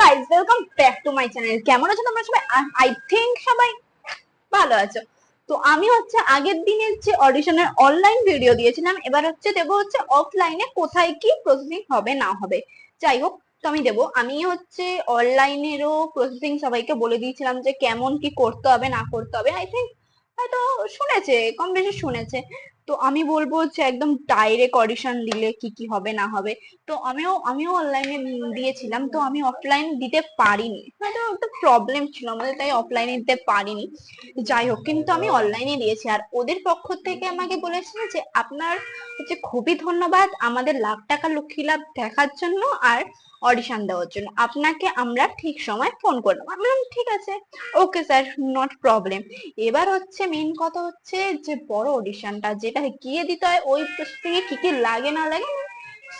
Guys welcome back to my channel কেমন আছো তোমরা সবাই? আই থিংক সবাই ভালো আছো। তো আমি হচ্ছে আগের দিনের যে অডিশনের অনলাইন ভিডিও দিয়েছিলাম, এবার হচ্ছে দেবো হচ্ছে অফলাইনে কোথায় কি প্রসেসিং হবে, না হবে। যাই হোক, তো আমি দেবো। আমি হচ্ছে অনলাইনেরও প্রসেসিং সবাইকে বলে দিয়েছিলাম যে কেমন কি করতে হবে, না করতে হবে। আই থিঙ্ক হয়তো শুনেছে, কম বেশি শুনেছে। তো আমি বলব যে একদম ডাইরেক্ট অডিশন দিলে কি কি হবে না হবে। তো আমিও আমিও অনলাইনে দিয়েছিলাম, তো আমি অফলাইন দিতে পারিনি। হয়তো একটা প্রবলেম ছিল, আমাদের তাই অফলাইনে দিতে পারিনি। যাই হোক, কিন্তু আমি অনলাইনে দিয়েছি। আর ওদের পক্ষ থেকে আমাকে বলেছিল যে আপনার হচ্ছে খুবই ধন্যবাদ আমাদের লাখ টাকা লক্ষ্মী লাভ দেখার জন্য আর অডিশন দেওয়ার জন্য। আপনাকে আমরা ঠিক সময় ফোন করলাম। আমি বললাম, ঠিক আছে ওকে স্যার নট প্রবলেম এবার হচ্ছে মেন কথা হচ্ছে যে বড় অডিশনটা যেটা গিয়ে দিতে হয়? ওই প্রসেসিংয়ে কি কি লাগে না লাগে,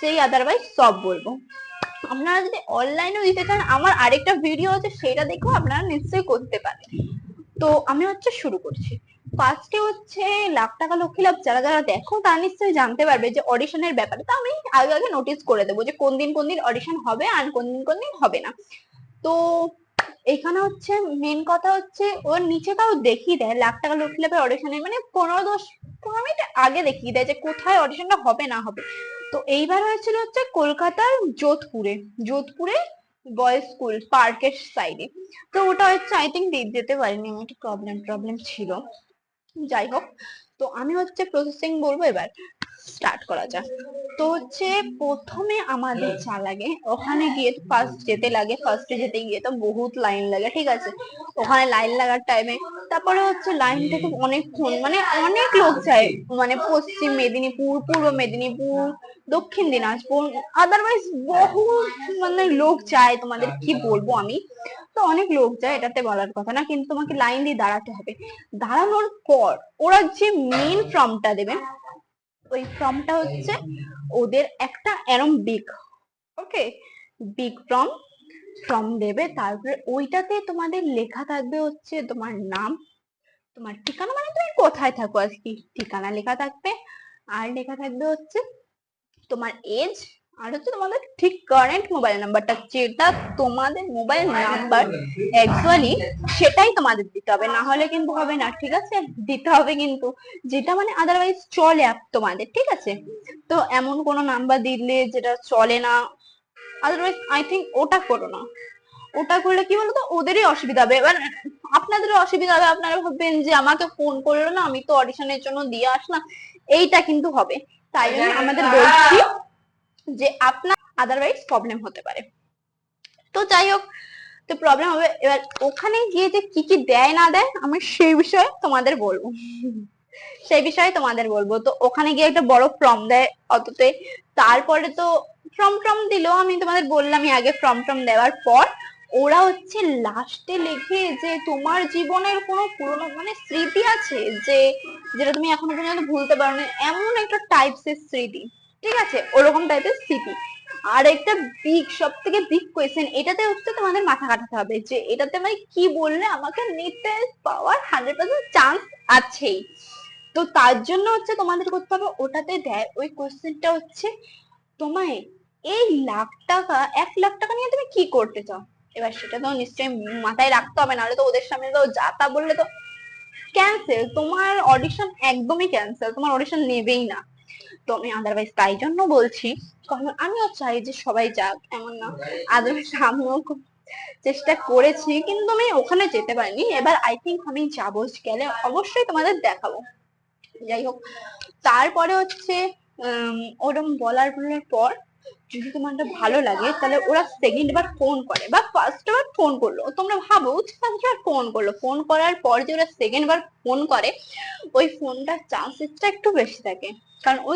সেই আদারওয়াইজ সব বলব। আপনারা যদি অনলাইনেও দিতে চান, আমার আরেকটা ভিডিও আছে, সেটা দেখেও আপনারা নিশ্চয়ই করতে পারেন। তো আমি হচ্ছে শুরু করছি। ফার্স্টে হচ্ছে লাখ টাকা লক্ষ্মী লাভ, যারা যারা দেখো, তারা নিশ্চয়ই জানতে পারবে যে অডিশনের ব্যাপারে। তো আমি আগে আগে নোটিস করে দেবো যে কোন দিন কোন দিন অডিশন হবে আর কোন দিন কোন দিন হবে না। তো এখানে হচ্ছে মেন কথা হচ্ছে, ওর নিচে তাও দেখিয়ে দেয়, লাখ টাকা লক্ষ্মী লাভের অডিশনে মানে পনেরো দশ আগে দেখিয়ে দেয় যে কোথায় অডিশনটা হবে না হবে। তো এইবার হয়েছিল হচ্ছে কলকাতার যোধপুরে যোধপুরে বয়েজ স্কুল পার্কের সাইডে তো ওটা হচ্ছে আই থিঙ্ক যেতে পারিনি, আমার একটু প্রবলেম প্রবলেম ছিল। যাই হোক, তো আমি হচ্ছে প্রসেসিং বলব এবার স্টার্ট করা যাক। তো হচ্ছে প্রথমে আমাদের যা লাগে, ওখানে গিয়ে ফার্স্ট যেতে লাগে ফার্স্টে যেতে গিয়ে তো বহুত লাইন লাগে, ঠিক আছে? ওখানে লাইন লাগার টাইমে তারপরে হচ্ছে লাইন থেকে অনেকক্ষণ মানে অনেক লোক যায় মানে পশ্চিম মেদিনীপুর, পূর্ব মেদিনীপুর, দক্ষিণ দিনাজপুর আদারওয়াইজ বহু মানে লোক যায়, তোমাদের কি বলব আমি? তো অনেক লোক যায়, এটাতে বলার কথা না, কিন্তু তোমাকে লাইন দিয়ে দাঁড়াতে হবে। দাঁড়ানোর পর ওরা যে মেইন ফর্মটা দেবে, ওই ফর্মটা হচ্ছে ওদের একটা এরম big okay big form form দেবে তারপরে ওইটাতে তোমাদের লেখা থাকবে হচ্ছে তোমার নাম তোমার ঠিকানা মানে তুমি কোথায় থাকো আর কি ঠিকানা লেখা থাকবে আর লেখা থাকবে হচ্ছে তোমার এজ আর হচ্ছে তোমাদের ঠিক কারেন্ট মোবাইল নাম্বারটা যেটা তোমাদের মোবাইল নাম্বার অ্যাকচুয়ালি সেটাই তোমাদের দিতে হবে না হলে কিন্তু হবে না ঠিক আছে? দিতে হবে কিন্তু যেটা মানে আদারওয়াইজ চলে আপ তোমাদের ঠিক আছে? তো এমন কোনো নাম্বার দিলে যেটা চলে না আদারওয়াইজ আই থিঙ্ক ওটা করো না। ওটা করলে কি বলতো? ওদেরই অসুবিধা হবে। এবার আপনাদেরও অসুবিধা হবে। আপনারা ভাববেন যে আমাকে ফোন করল না, আমি তো অডিশনের জন্য দিয়ে আসলাম। এইটা কিন্তু হবে। তাই জন্য আমাদের বলছি যে আপনার আদারওয়াইজ প্রবলেম হতে পারে। তো যাই হোক, তো প্রবলেম হবে। এবার ওখানে গিয়ে যে কি কি দেয় না দেয়, আমি সেই বিষয়ে তোমাদের বলব। সেই বিষয়ে তোমাদের বলব। তো ওখানে গিয়ে একটা বড় ফর্ম দেয় অততে তারপরে তো ফর্ম টর্ম দিলো, আমি তোমাদের বললামই আগে ফর্ম টর্ম দেওয়ার পর। ওরা হচ্ছে লাস্টে লেখে যে তোমার জীবনের কোনো পুরনো মানে স্মৃতি আছে? যে যেটা তুমি এখনও পর্যন্ত ভুলতে পারো না এমন একটা টাইপস এর স্মৃতি, ঠিক আছে? ওরকম টাইপের স্মৃতি। আর একটা বিগ সব থেকে বিগ কোয়েশ্চেন এটাতে হচ্ছে তোমাদের মাথা কাটাতে হবে যে এটাতে মানে কি বললে আমাকে নিতে পাওয়ার হান্ড্রেড পার্সেন্ট চান্স আছেই। তো তার জন্য হচ্ছে তোমাদের করতে হবে, ওটাতে দেয়, ওই কোয়েশ্চেনটা হচ্ছে তোমায় এই লাখ টাকা, এক লাখ টাকা নিয়ে তুমি কি করতে চাও? এবার সেটা তো নিশ্চয়ই মাথায় রাখতে হবে, নাহলে তো ওদের সামনে তো যা তা বললে তো ক্যান্সেল তোমার অডিশন একদমই ক্যান্সেল তোমার অডিশন নেবেই না। তো আমি আদারওয়াইজ তাই জন্য বলছি, কারণ আমিও চাই যে সবাই যাক, এমন না আদারওয়াইজ আমিও চেষ্টা করেছি, কিন্তু আমি ওখানে যেতে পারিনি, এবার আই থিঙ্ক আমি যাব, গেলে অবশ্যই তোমাদের দেখাবো। যাই হোক, তারপরে হচ্ছে ওরম বলার বলার পর যদি তোমারটা ভালো লাগে, তাহলে ওরা সেকেন্ড বার ফোন করে বা ফার্স্ট বার ফোন করল। তোমরা ভাবো ফার্স্ট বার ফোন করল। ফোন করার পর যে ওরা সেকেন্ড বার ফোন করে, ওই ফোনটার চান্সেসটা একটু বেশি থাকে। কারণ ওই